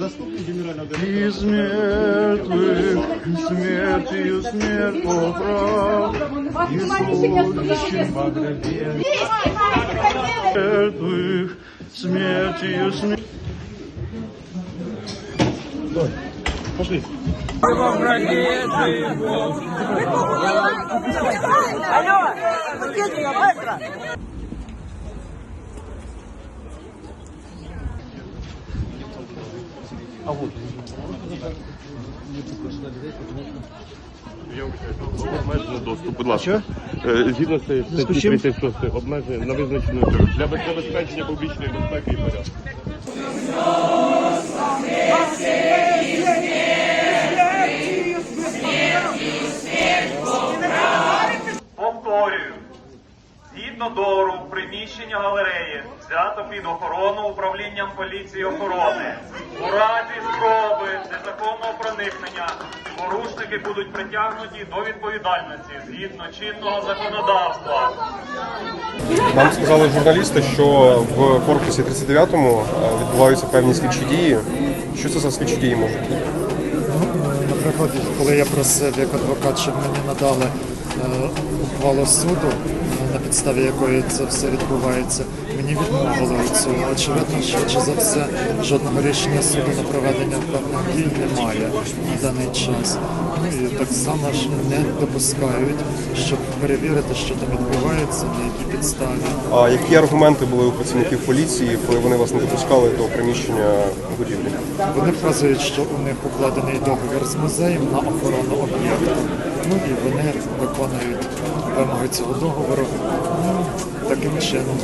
Из мертвых смертью смерть поправ, Несущим по гробе. Мертвых смертью смерть. Пошли. Его враги живут. Алло! Быстро! Я вот. доступ, будь ласка. Е, Згідно з статті 36 обмеження на визначену для забезпечення публічної безпеки і порядку. Згідно дору, приміщення галереї взято під охорону управлінням поліції охорони. У разі спроби незаконного проникнення порушники будуть притягнуті до відповідальності згідно чинного законодавства. Нам сказали журналісти, що в корпусі 39-му е, відбуваються певні слідчі дії. Що це за слідчі дії можуть бути? Наприклад, коли я просив як адвокат, щоб мені надали е, ухвалу суду, підставі якої це все відбувається, мені відмовили цьому. Очевидно, швидше за все, жодного рішення суду на проведення певних дій немає на даний час. Ну і так само ж не допускають, щоб перевірити, що там відбувається, на якій підставі. А які аргументи були у працівників поліції, коли вони вас не допускали до приміщення будівлі? Вони вказують, що у них укладений договір з музеєм на охорону об'єкту. Ну і вони виконують вимоги цього договору ну, таким чином.